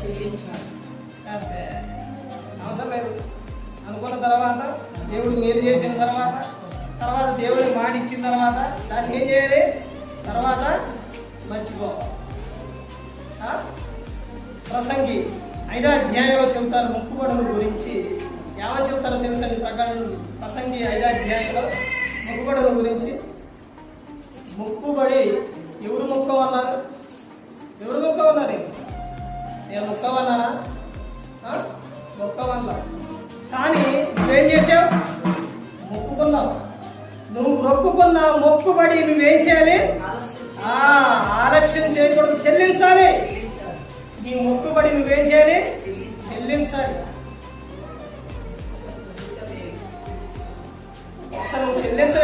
చెల్లించాలి. అంతే అవసరం లేదు అనుకున్న తర్వాత దేవుడు మేలు చేసిన తర్వాత తర్వాత దేవుడు మాట ఇచ్చిన తర్వాత దాన్ని ఏం చేయాలి? తర్వాత మర్చిపోవాలి. ప్రసంగి ఐదో అధ్యాయంలో చెబుతారు మొక్కుబడుల గురించి. ఏమని చెబుతారో తెలుసండి ప్రకారం? ప్రసంగి ఐదో అధ్యాయంలో మొక్కుబడుల గురించి. మొక్కుబడి ఎవరు మొక్కమన్నారు ఎవరు మొక్కమన్నారు నేను మొక్కమన్నానా ఆ? మొక్కమన్నా కానీ నువ్వేం చేసావు మొక్కుకున్నావు. నువ్వు మొక్కుకున్న మొక్కుబడి నువ్వేం చేయాలి? ఆలస్యం ఆ ఆలక్ష్యం చేయకూడదు. చెల్లించాలి. చెల్లించాలి నీ మొక్కుబడి నువ్వేం చేయాలి? చెల్లించాలి. చెల్లించాలి అసలు నువ్వు చెల్లించలేదు అనుకో